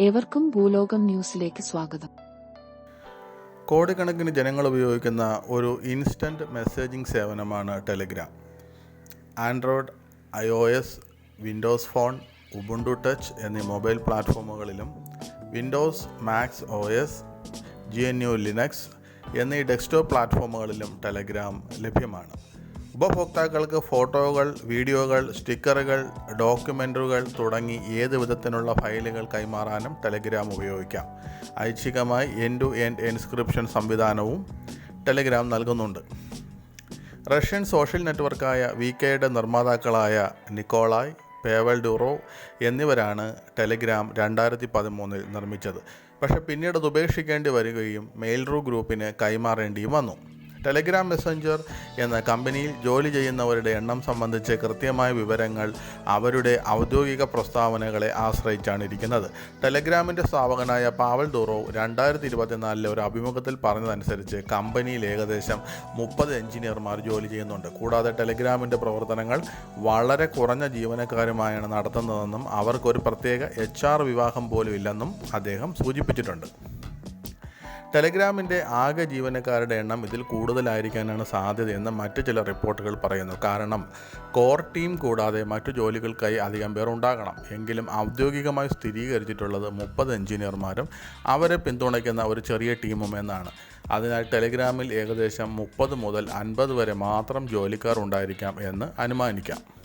ഏവർക്കും ഭൂലോകം ന്യൂസിലേക്ക് സ്വാഗതം. കോടിക്കണക്കിന് ജനങ്ങൾ ഉപയോഗിക്കുന്ന ഒരു ഇൻസ്റ്റന്റ് മെസ്സേജിംഗ് സേവനമാണ് Telegram Android I O S Windows phone Ubuntu touch എന്നീ mobile പ്ലാറ്റ്ഫോമുകളിലും Windows Mac O S G N U Linux എന്നീ ഡെസ്ക്ടോപ്പ് പ്ലാറ്റ്ഫോമുകളിലും ടെലഗ്രാം ലഭ്യമാണ്. ഉപഭോക്താക്കൾക്ക് ഫോട്ടോകൾ വീഡിയോകൾ സ്റ്റിക്കറുകൾ ഡോക്യുമെന്ററുകൾ തുടങ്ങി ഏത് വിധത്തിലുള്ള ഫയലുകൾ കൈമാറാനും ടെലിഗ്രാം ഉപയോഗിക്കാം. ഐച്ഛികമായി എൻ ടു എൻഡ് എൻസ്ക്രിപ്ഷൻ സംവിധാനവും ടെലിഗ്രാം നൽകുന്നുണ്ട്. റഷ്യൻ സോഷ്യൽ നെറ്റ്വർക്കായ വി കെയുടെ നിർമ്മാതാക്കളായ നിക്കോളായ് പേവൽ ഡ്യൂറോ എന്നിവരാണ് ടെലിഗ്രാം രണ്ടായിരത്തി പതിമൂന്നിൽ നിർമ്മിച്ചത്. പക്ഷേ പിന്നീട് അത് ഉപേക്ഷിക്കേണ്ടി വരികയും മെയിൽറൂ ഗ്രൂപ്പിന് കൈമാറേണ്ടിയും വന്നു. ടെലിഗ്രാം മെസ്സഞ്ചർ എന്ന കമ്പനിയിൽ ജോലി ചെയ്യുന്നവരുടെ എണ്ണം സംബന്ധിച്ച് കൃത്യമായ വിവരങ്ങൾ അവരുടെ ഔദ്യോഗിക പ്രസ്താവനകളെ ആശ്രയിച്ചാണ് ഇരിക്കുന്നത്. ടെലിഗ്രാമിന്റെ സ്ഥാപകനായ പാവൽ ഡൂറോ രണ്ടായിരത്തി ഇരുപത്തിനാലിലെ ഒരു അഭിമുഖത്തിൽ പറഞ്ഞതനുസരിച്ച് കമ്പനിയിൽ ഏകദേശം മുപ്പത് എഞ്ചിനീയർമാർ ജോലി ചെയ്യുന്നുണ്ട്. കൂടാതെ ടെലിഗ്രാമിന്റെ പ്രവർത്തനങ്ങൾ വളരെ കുറഞ്ഞ ജീവനക്കാരുമായാണ് നടത്തുന്നതെന്നും അവർക്കൊരു പ്രത്യേക എച്ച് വിവാഹം പോലും ഇല്ലെന്നും അദ്ദേഹം സൂചിപ്പിച്ചിട്ടുണ്ട്. ടെലഗ്രാമിന്റെ ആകെ ജീവനക്കാരുടെ എണ്ണം ഇതിൽ കൂടുതലായിരിക്കാനാണ് സാധ്യതയെന്ന് മറ്റു ചില റിപ്പോർട്ടുകൾ പറയുന്നു. കാരണം കോർ ടീം കൂടാതെ മറ്റു ജോലികൾക്കായി അധികം പേർ ഉണ്ടാകണം. എങ്കിലും ഔദ്യോഗികമായി സ്ഥിരീകരിച്ചിട്ടുള്ളത് മുപ്പത് എഞ്ചിനീയർമാരും അവരെ പിന്തുണയ്ക്കുന്ന ഒരു ചെറിയ ടീമും എന്നാണ്. അതിനാൽ ടെലിഗ്രാമിൽ ഏകദേശം മുപ്പത് മുതൽ അൻപത് വരെ മാത്രം ജോലിക്കാർ ഉണ്ടായിരിക്കാം എന്ന് അനുമാനിക്കാം.